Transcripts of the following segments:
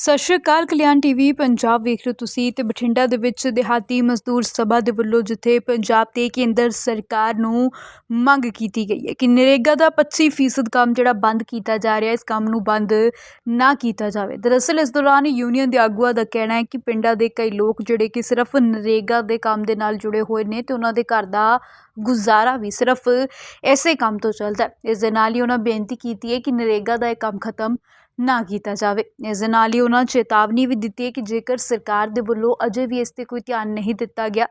ਸਤਿ ਸ਼੍ਰੀ ਅਕਾਲ, ਕਲਿਆਣ ਟੀਵੀ, ਪੰਜਾਬ ਵੇਖ ਰਹੇ ਹੋ ਤੁਸੀਂ ਤੇ ਬਠਿੰਡਾ ਦੇ ਵਿੱਚ ਦਿਹਾਤੀ ਮਜ਼ਦੂਰ ਸਭਾ ਦੇ ਵੱਲੋਂ ਜਿੱਥੇ ਪੰਜਾਬ ਤੇ ਕੇਂਦਰ ਸਰਕਾਰ ਨੂੰ ਮੰਗ ਕੀਤੀ ਗਈ ਹੈ ਕਿ ਨਰੇਗਾ ਦਾ 25% ਕੰਮ ਜਿਹੜਾ ਬੰਦ ਕੀਤਾ ਜਾ ਰਿਹਾ, ਇਸ ਕੰਮ ਨੂੰ ਬੰਦ ਨਾ ਕੀਤਾ ਜਾਵੇ। ਦਰਅਸਲ, ਇਸ ਦੌਰਾਨ ਯੂਨੀਅਨ ਦੇ ਆਗੂਆਂ ਦਾ ਕਹਿਣਾ ਹੈ ਕਿ ਪਿੰਡਾਂ ਦੇ ਕਈ ਲੋਕ ਜਿਹੜੇ ਕਿ ਸਿਰਫ ਨਰੇਗਾ ਦੇ ਕੰਮ ਦੇ ਨਾਲ ਜੁੜੇ ਹੋਏ ਨੇ ਤੇ ਉਹਨਾਂ ਦੇ ਘਰ ਦਾ ਗੁਜ਼ਾਰਾ ਵੀ ਸਿਰਫ ਐਸੇ ਕੰਮ ਤੋਂ ਚੱਲਦਾ ਹੈ। ਇਸ ਦੇ ਨਾਲ ਹੀ ਉਹਨਾਂ ਬੇਨਤੀ ਕੀਤੀ ਹੈ ਕਿ ਨਰੇਗਾ ਦਾ ਇਹ ਕੰਮ ਖਤਮ ਨਾ ਕੀਤਾ ਜਾਵੇ। ਇਸ ਦੇ ਨਾਲ ਹੀ ਉਹਨਾਂ ਚੇਤਾਵਨੀ ਵੀ ਦਿੱਤੀ ਹੈ ਕਿ ਜੇਕਰ ਸਰਕਾਰ ਦੇ ਵੱਲੋਂ ਅਜੇ ਵੀ ਇਸ ਤੇ ਕੋਈ ਧਿਆਨ ਨਹੀਂ ਦਿੱਤਾ ਗਿਆ,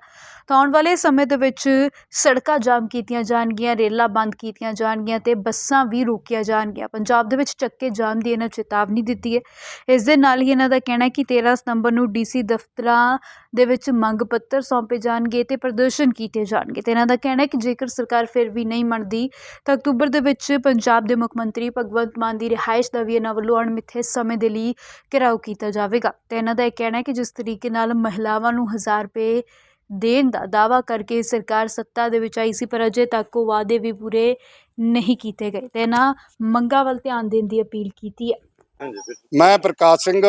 ਤਾਂ ਆਉਣ ਵਾਲੇ ਸਮੇਂ ਦੇ ਵਿੱਚ ਸੜਕਾਂ ਜਾਮ ਕੀਤੀਆਂ ਜਾਣਗੀਆਂ, ਰੇਲਾਂ ਬੰਦ ਕੀਤੀਆਂ ਜਾਣਗੀਆਂ ਤੇ ਬੱਸਾਂ ਵੀ ਰੋਕੀਆਂ ਜਾਣਗੀਆਂ। ਪੰਜਾਬ ਦੇ ਵਿੱਚ ਚੱਕੇ ਜਾਮ ਦੀ ਇਹਨਾਂ ਚੇਤਾਵਨੀ ਦਿੱਤੀ ਹੈ। ਇਸ ਦੇ ਨਾਲ ਹੀ ਇਹਨਾਂ ਦਾ ਕਹਿਣਾ ਹੈ ਕਿ 13 ਸਤੰਬਰ ਨੂੰ ਡੀਸੀ ਦਫ਼ਤਰਾਂ ਦੇ ਵਿੱਚ ਮੰਗ ਪੱਤਰ ਸੌਂਪੇ ਜਾਣਗੇ ਤੇ ਪ੍ਰਦਰਸ਼ਨ ਕੀਤੇ ਜਾਣਗੇ। ਤੇ ਇਹਨਾਂ ਦਾ ਕਹਿਣਾ ਹੈ ਕਿ ਜੇਕਰ ਸਰਕਾਰ ਫਿਰ ਵੀ ਨਹੀਂ ਮੰਨਦੀ, ਤਾਂ ਅਕਤੂਬਰ ਦੇ ਵਿੱਚ ਪੰਜਾਬ ਦੇ ਮੁੱਖ ਮੰਤਰੀ ਭਗਵੰਤ ਮਾਨ ਦੀ ਰਿਹਾਇਸ਼ ਦਾ ਵੀ ਇਹਨਾਂ ਵੱਲੋਂ ਅਣਮਿੱਥੇ ਸਮੇਂ ਦੇ ਲਈ ਘਿਰਾਓ ਕੀਤਾ ਜਾਵੇਗਾ। ਤੇ ਇਹਨਾਂ ਦਾ ਇਹ ਕਹਿਣਾ ਹੈ ਕਿ ਜਿਸ ਤਰੀਕੇ ਨਾਲ ਮਹਿਲਾਵਾਂ ਨੂੰ 1000 ਰੁਪਏ ਦੇਣ ਦਾ ਦਾਵਾ ਕਰਕੇ ਸਰਕਾਰ ਸੱਤਾ ਦੇ ਵਿੱਚ ਆਈ ਸੀ, ਪਰ ਅਜੇ ਤੱਕ ਉਹ ਵਾਅਦੇ ਵੀ ਪੂਰੇ ਨਹੀਂ ਕੀਤੇ ਗਏ। ਤੇ ਇਹਨਾਂ ਮੰਗਾਂ ਵੱਲ ਧਿਆਨ ਦੇਣ ਦੀ ਅਪੀਲ ਕੀਤੀ ਹੈ। ਮੈਂ ਪ੍ਰਕਾਸ਼ ਸਿੰਘ,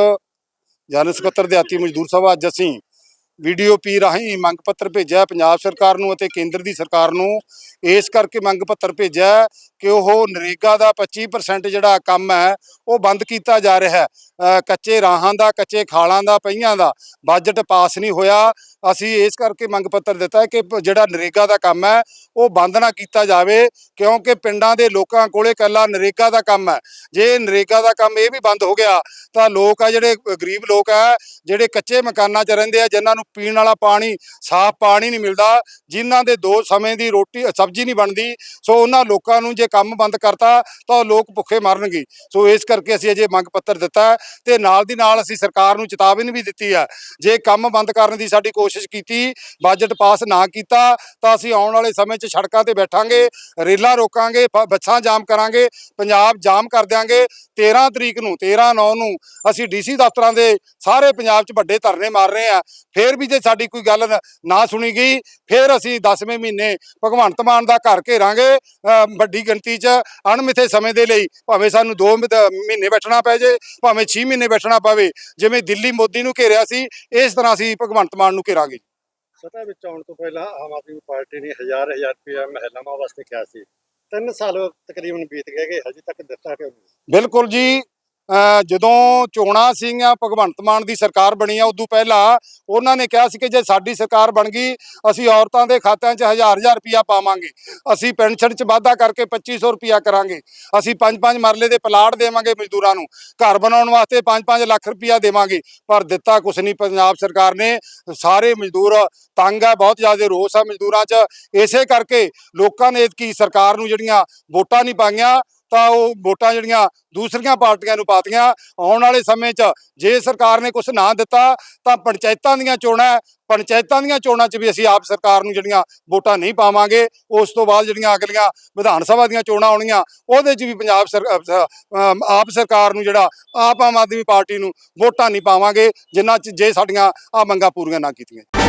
ਜਨਰਲ ਸਕੱਤਰ, ਦਿਹਾਤੀ ਮਜ਼ਦੂਰ ਸਭਾ, ਅੱਜ ਅਸੀਂ ਵੀਡੀਓ ਪੀ ਰਾਹੀਂ ਮੰਗ ਪੱਤਰ ਭੇਜਿਆ ਪੰਜਾਬ ਸਰਕਾਰ ਨੂੰ ਅਤੇ ਕੇਂਦਰ ਦੀ ਸਰਕਾਰ ਨੂੰ। ਇਸ ਕਰਕੇ ਮੰਗ ਪੱਤਰ ਭੇਜਿਆ ਕਿ ਉਹ ਨਰੇਗਾ ਦਾ 25% ਜਿਹੜਾ ਕੰਮ ਹੈ, ਉਹ ਬੰਦ ਕੀਤਾ ਜਾ ਰਿਹਾ ਹੈ। ਕੱਚੇ ਰਾਹਾਂ ਦਾ, ਕੱਚੇ ਖਾਲਾਂ ਦਾ ਪਈਆਂ ਦਾ ਬਜਟ ਪਾਸ ਨਹੀਂ ਹੋਇਆ। ਅਸੀਂ ਇਸ ਕਰਕੇ ਮੰਗ ਪੱਤਰ ਦਿੱਤਾ ਕਿ ਜਿਹੜਾ ਨਰੇਗਾ ਦਾ ਕੰਮ ਹੈ, ਉਹ ਬੰਦ ਨਾ ਕੀਤਾ ਜਾਵੇ, ਕਿਉਂਕਿ ਪਿੰਡਾਂ ਦੇ ਲੋਕਾਂ ਕੋਲੇ ਕੱਲਾ ਨਰੇਗਾ ਦਾ ਕੰਮ ਹੈ। ਜੇ ਨਰੇਗਾ ਦਾ ਕੰਮ ਇਹ ਵੀ ਬੰਦ ਹੋ ਗਿਆ, ਤਾਂ ਲੋਕ ਆ ਜਿਹੜੇ ਗਰੀਬ ਲੋਕ ਆ ਜਿਹੜੇ ਕੱਚੇ ਮਕਾਨਾਂ 'ਚ ਰਹਿੰਦੇ ਆ, ਜਿਨ੍ਹਾਂ ਨੂੰ ਪੀਣ ਵਾਲਾ ਪਾਣੀ, ਸਾਫ਼ ਪਾਣੀ ਨਹੀਂ ਮਿਲਦਾ, ਜਿਨ੍ਹਾਂ ਦੇ ਦੋ ਸਮੇਂ ਦੀ ਰੋਟੀ, ਸਬਜ਼ੀ ਨਹੀਂ ਬਣਦੀ, ਸੋ ਉਹਨਾਂ ਲੋਕਾਂ ਨੂੰ ਜੇ ਕੰਮ ਬੰਦ ਕਰਤਾ ਤਾਂ ਉਹ ਲੋਕ ਭੁੱਖੇ ਮਰਨਗੇ। ਸੋ ਇਸ ਕਰਕੇ ਅਸੀਂ ਅਜੇ ਮੰਗ ਪੱਤਰ ਦਿੱਤਾ ਹੈ ਤੇ ਨਾਲ ਦੀ ਨਾਲ ਅਸੀਂ ਸਰਕਾਰ ਨੂੰ ਚੇਤਾਵਨੀ ਵੀ ਦਿੱਤੀ ਹੈ। ਜੇ ਕੰਮ ਬੰਦ ਕਰਨ ਦੀ ਸਾਡੀ ਕੋਸ਼ਿਸ਼ ਕੀਤੀ ਬਜਟ ਪਾਸ ਨਾ ਕੀਤਾ ਤਾਂ ਅਸੀਂ ਆਉਣ ਵਾਲੇ ਸਮੇਂ 'ਚ ਸੜਕਾਂ ਤੇ ਬੈਠਾਂਗੇ ਰੇਲਾਂ ਰੋਕਾਂਗੇ ਬ- ਬੱਸਾਂ ਜਾਮ ਕਰਾਂਗੇ ਪੰਜਾਬ ਜਾਮ ਕਰ ਦਿਆਂਗੇ। 13 ਤਰੀਕ ਨੂੰ 13 9 ਨੂੰ ਅਸੀਂ ਡੀਸੀ ਦਫ਼ਤਰਾਂ ਦੇ ਸਾਰੇ ਪੰਜਾਬ 'ਚ ਵੱਡੇ ਧਰਨੇ ਮਾਰ ਰਹੇ ਆ ਫੇਰ ਵੀ ਜੇ ਸਾਡੀ ਕੋਈ ਗੱਲ ਨਾ ਸੁਣੀ ਗਈ ਫੇਰ ਅਸੀਂ 10ਵੇਂ ਮਹੀਨੇ ਭਗਵੰਤ ਮਾਨ ਦਾ ਘਰ ਘੇਰਾਂਗੇ। ਅ, ਵੱਡੀ ਗਿਣਤੀ 'ਚ ਅਣਮਿੱਥੇ ਸਮੇਂ ਦੇ ਲਈ ਭਾਵੇਂ ਸਾਨੂੰ 2 ਮਹੀਨੇ ਬੈਠਣਾ ਪੈ ਜੇ ਭਾਵੇਂ 6 ਮਹੀਨੇ ਬੈਠਣਾ ਪਵੇ ਜਿਵੇਂ ਦਿੱਲੀ ਮੋਦੀ ਨੂੰ ਘੇਰਿਆ ਸੀ ਇਸ ਤਰ੍ਹਾਂ ਅਸੀਂ ਭਗਵੰਤ ਮਾਨ ਨੂੰ ਘੇਰਾਂਗੇ। ਸੱਤਾ ਵਿੱਚ ਆਉਣ ਤੋਂ ਪਹਿਲਾਂ ਆਮ ਆਦਮੀ ਪਾਰਟੀ ਨੇ ਹਜ਼ਾਰ ਹਜ਼ਾਰ ਰੁਪਇਆ ਮਹਿਲਾਵਾਂ ਵਾਸਤੇ ਕਿਹਾ ਸੀ। ਤਿੰਨ ਸਾਲ ਤਕਰੀਬਨ ਬੀਤ ਗਏ ਕਿ ਹਜੇ ਤੱਕ ਦਿੱਤਾ ਕਿਉਂ ਨਹੀਂ? ਬਿਲਕੁਲ ਜੀ ਜਦੋਂ ਚੋਣਾਂ ਸੀਗੀਆਂ, ਭਗਵੰਤ ਮਾਨ ਦੀ ਸਰਕਾਰ ਬਣੀ ਆ ਉਦੋਂ ਪਹਿਲਾਂ, ਉਹਨਾਂ ਨੇ ਕਿਹਾ ਸੀ ਕਿ ਜੇ ਸਾਡੀ ਸਰਕਾਰ ਬਣ ਗਈ, ਅਸੀਂ ਔਰਤਾਂ ਦੇ ਖਾਤਿਆਂ 'ਚ ਹਜ਼ਾਰ ਹਜ਼ਾਰ ਰੁਪਇਆ ਪਾਵਾਂਗੇ। ਅਸੀਂ ਪੈਨਸ਼ਨ 'ਚ ਵਾਧਾ ਕਰਕੇ 2500 ਰੁਪਇਆ ਕਰਾਂਗੇ। ਅਸੀਂ ਪੰਜ ਪੰਜ ਮਰਲੇ ਦੇ ਪਲਾਟ ਦੇਵਾਂਗੇ ਮਜ਼ਦੂਰਾਂ ਨੂੰ। ਘਰ ਬਣਾਉਣ ਵਾਸਤੇ 5-5 ਲੱਖ ਰੁਪਇਆ ਦੇਵਾਂਗੇ। ਪਰ ਦਿੱਤਾ ਕੁਛ ਨਹੀਂ, ਪੰਜਾਬ ਸਰਕਾਰ ਨੇ। ਸਾਰੇ ਮਜ਼ਦੂਰ ਤੰਗ ਆ, ਬਹੁਤ ਜ਼ਿਆਦਾ ਰੋਸ ਆ ਮਜ਼ਦੂਰਾਂ 'ਚ। ਇਸੇ ਕਰਕੇ ਲੋਕਾਂ ਨੇ ਕੀ ਸਰਕਾਰ ਨੂੰ ਜਿਹੜੀਆਂ ਵੋਟਾਂ ਨਹੀਂ ਪਾਈਆਂ ਤਾਂ ਉਹ ਵੋਟਾਂ ਜਿਹੜੀਆਂ ਦੂਸਰੀਆਂ ਪਾਰਟੀਆਂ ਨੂੰ ਪਾਤੀਆਂ। ਆਉਣ ਵਾਲੇ ਸਮੇਂ 'ਚ ਜੇ ਸਰਕਾਰ ਨੇ ਕੁਝ ਨਾ ਦਿੱਤਾ, ਤਾਂ ਪੰਚਾਇਤਾਂ ਦੀਆਂ ਚੋਣਾਂ ਪੰਚਾਇਤਾਂ ਦੀਆਂ ਚੋਣਾਂ 'ਚ ਵੀ ਅਸੀਂ ਆਪ ਸਰਕਾਰ ਨੂੰ ਜਿਹੜੀਆਂ ਵੋਟਾਂ ਨਹੀਂ ਪਾਵਾਂਗੇ, ਉਸ ਤੋਂ ਬਾਅਦ ਜਿਹੜੀਆਂ ਅਗਲੀਆਂ ਵਿਧਾਨ ਸਭਾ ਦੀਆਂ ਚੋਣਾਂ ਆਉਣੀਆਂ, ਉਹਦੇ 'ਚ ਵੀ ਪੰਜਾਬ ਸਰ ਆਪ ਸਰਕਾਰ ਨੂੰ ਜਿਹੜਾ ਆਪ ਆਮ ਆਦਮੀ ਪਾਰਟੀ ਨੂੰ ਵੋਟਾਂ ਨਹੀਂ ਪਾਵਾਂਗੇ, ਜਿੰਨਾ 'ਚ ਜੇ ਸਾਡੀਆਂ ਆ ਮੰਗਾਂ ਪੂਰੀਆਂ ਨਾ ਕੀਤੀਆਂ